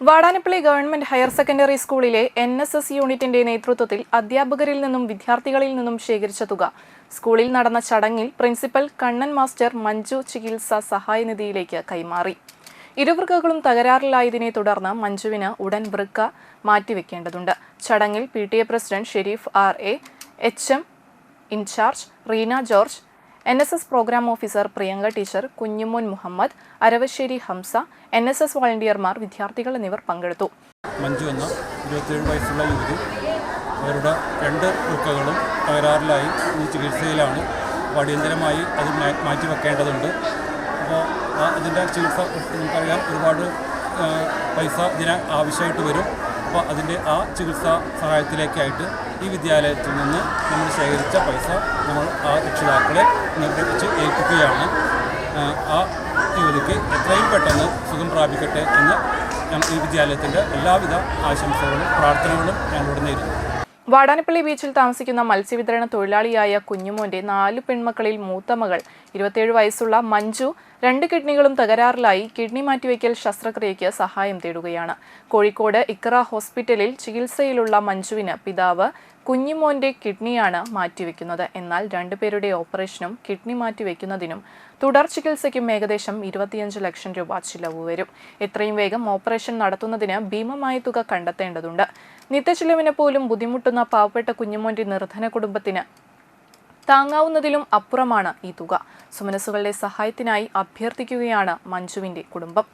Vadanappally government higher secondary സ്കൂളിലെ N S S യൂണിറ്റിന്റെ നേതൃത്വത്തിൽ അധ്യാപകരിൽ നിന്നും വിദ്യാർത്ഥികളിൽ നിന്നും ശേഖരിച്ച തുക. സ്കൂളിൽ നടന്ന ചടങ്ങിൽ പ്രിൻസിപ്പൽ കണ്ണൻ മാസ്റ്റർ മഞ്ജു ചികിത്സ സഹായനിധിയിലേക്ക് കൈമാറി. ഇരുവൃക്കകളും തകരാറിലായതിനെ തുടർന്ന് മഞ്ജുവിന് ഉടൻ വൃക്ക മാറ്റിവെക്കേണ്ടതുണ്ട്. ചടങ്ങിൽ P T A president Sherif R A H M incharge Reena George N S S programme officer Priyanka teacher Kunjumon Muhammad Aravassery Hamsa N S S വോളണ്ടിയർമാർ വിദ്യാർത്ഥികൾ എന്നിവർ പങ്കെടുത്തു. മഞ്ജു എന്ന ഇരുപത്തിയേഴ് വയസ്സുള്ള യുവതി. അവരുടെ രണ്ട് മുക്കകളും തകരാറിലായി ചികിത്സയിലാണ് അടിയന്തരമായി അത് മാറ്റി വെക്കേണ്ടതുണ്ട് അപ്പോൾ അതിന്റെ ചികിത്സ നമുക്കറിയാം ഒരുപാട് പൈസ ഇതിന് ആവശ്യമായിട്ട് വരും. അപ്പോൾ അതിന്റെ ആ ചികിത്സാ സഹായത്തിലേക്കായിട്ട് ഈ വിദ്യാലയത്തിൽ നിന്ന് നമ്മൾ ശേഖരിച്ച പൈസ നമ്മൾ ആ രക്ഷിതാക്കളെ നിർമ്മിച്ച് ഏൽപ്പിക്കുകയാണ്. ആ, യുവതിക്ക് എത്രയും പെട്ടെന്ന് സുഖം പ്രാപിക്കട്ടെ എന്ന് ഈ വിദ്യാലയത്തിന്റെ എല്ലാവിധ ആശംസകളും പ്രാർത്ഥനകളും ഞങ്ങളോട് നേരുന്നു. വാടാനപ്പള്ളി ബീച്ചിൽ താമസിക്കുന്ന മത്സ്യവിതരണ തൊഴിലാളിയായ കുഞ്ഞുമോന്റെ നാലു പെൺമക്കളിൽ മൂത്ത മകൾ ഇരുപത്തിയേഴ് വയസ്സുള്ള മഞ്ജു രണ്ട് കിഡ്നികളും തകരാറിലായി കിഡ്നി മാറ്റിവെക്കൽ ശസ്ത്രക്രിയയ്ക്ക് സഹായം തേടുകയാണ്. കോഴിക്കോട് ഇക്ര ഹോസ്പിറ്റലിൽ ചികിത്സയിലുള്ള മഞ്ജുവിന് പിതാവ് കുഞ്ഞുമോന്റെ കിഡ്നിയാണ് മാറ്റിവെക്കുന്നത്. എന്നാൽ രണ്ടുപേരുടെ ഓപ്പറേഷനും കിഡ്നി മാറ്റിവെക്കുന്നതിനും തുടർ ചികിത്സയ്ക്കും ഏകദേശം ഇരുപത്തിയഞ്ച് ലക്ഷം രൂപ ചിലവ് വരും. എത്രയും വേഗം ഓപ്പറേഷൻ നടത്തുന്നതിന് ഭീമമായ തുക കണ്ടെത്തേണ്ടതുണ്ട്. നിത്യചിലവിന് പോലും ബുദ്ധിമുട്ടുന്ന പാവപ്പെട്ട കുഞ്ഞുമോന്റെ നിർധന കുടുംബത്തിന് താങ്ങാവുന്നതിലും അപ്പുറമാണ് ഈ തുക. സുമനസുകളുടെ സഹായത്തിനായി അഭ്യർത്ഥിക്കുകയാണ് മഞ്ജുവിന്റെ കുടുംബം.